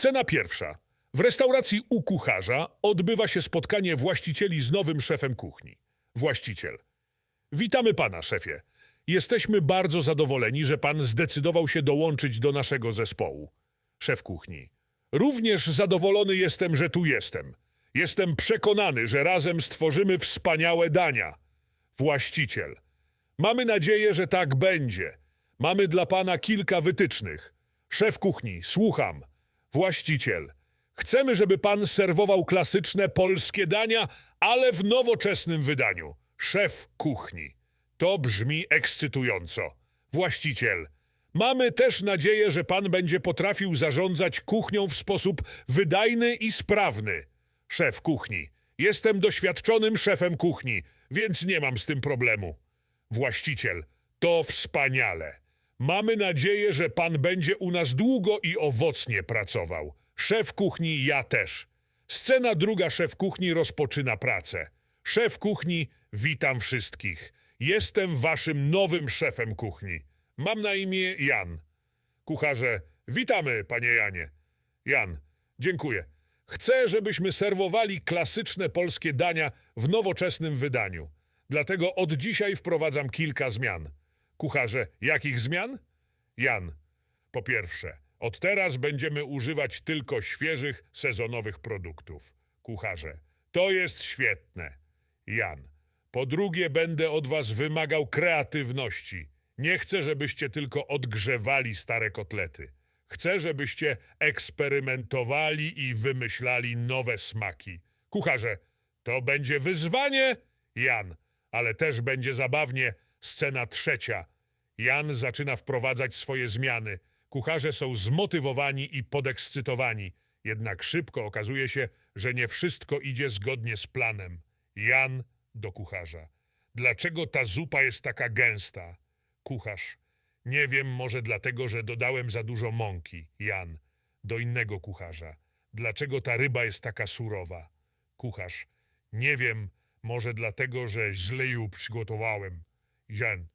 Scena pierwsza. W restauracji u kucharza odbywa się spotkanie właścicieli z nowym szefem kuchni. Właściciel. Witamy pana, szefie. Jesteśmy bardzo zadowoleni, że pan zdecydował się dołączyć do naszego zespołu. Szef kuchni. Również zadowolony jestem, że tu jestem. Jestem przekonany, że razem stworzymy wspaniałe dania. Właściciel. Mamy nadzieję, że tak będzie. Mamy dla pana kilka wytycznych. Szef kuchni, słucham. Właściciel. Chcemy, żeby pan serwował klasyczne polskie dania, ale w nowoczesnym wydaniu. Szef kuchni. To brzmi ekscytująco. Właściciel. Mamy też nadzieję, że pan będzie potrafił zarządzać kuchnią w sposób wydajny i sprawny. Szef kuchni. Jestem doświadczonym szefem kuchni, więc nie mam z tym problemu. Właściciel. To wspaniale. Mamy nadzieję, że pan będzie u nas długo i owocnie pracował. Szef kuchni, ja też. Scena druga szef kuchni rozpoczyna pracę. Szef kuchni, witam wszystkich. Jestem waszym nowym szefem kuchni. Mam na imię Jan. Kucharze, witamy, panie Janie. Jan, dziękuję. Chcę, żebyśmy serwowali klasyczne polskie dania w nowoczesnym wydaniu. Dlatego od dzisiaj wprowadzam kilka zmian. Kucharze, jakich zmian? Jan. Po pierwsze, od teraz będziemy używać tylko świeżych, sezonowych produktów. Kucharze. To jest świetne. Jan. Po drugie, będę od was wymagał kreatywności. Nie chcę, żebyście tylko odgrzewali stare kotlety. Chcę, żebyście eksperymentowali i wymyślali nowe smaki. Kucharze, to będzie wyzwanie? Jan, ale też będzie zabawnie. Scena trzecia. Jan zaczyna wprowadzać swoje zmiany. Kucharze są zmotywowani i podekscytowani. Jednak szybko okazuje się, że nie wszystko idzie zgodnie z planem. Jan do kucharza. Dlaczego ta zupa jest taka gęsta? Kucharz. Nie wiem, może dlatego, że dodałem za dużo mąki. Jan. Do innego kucharza. Dlaczego ta ryba jest taka surowa? Kucharz. Nie wiem, może dlatego, że źle ją przygotowałem. Jan.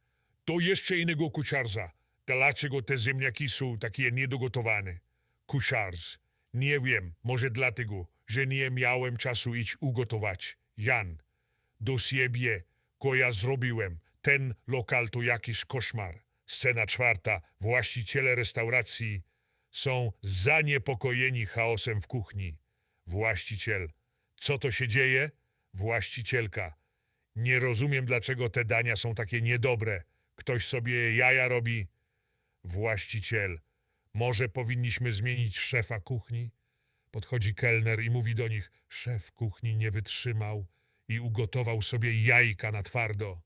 Do jeszcze innego kucharza. Dlaczego te ziemniaki są takie niedogotowane? Kucharz. Nie wiem, może dlatego, że nie miałem czasu iść ugotować. Jan. Do siebie, ko ja zrobiłem. Ten lokal to jakiś koszmar. Scena czwarta. Właściciele restauracji są zaniepokojeni chaosem w kuchni. Właściciel. Co to się dzieje? Właścicielka. Nie rozumiem, dlaczego te dania są takie niedobre. Ktoś sobie jaja robi. Właściciel. Może powinniśmy zmienić szefa kuchni? Podchodzi kelner i mówi do nich: Szef kuchni nie wytrzymał i ugotował sobie jajka na twardo.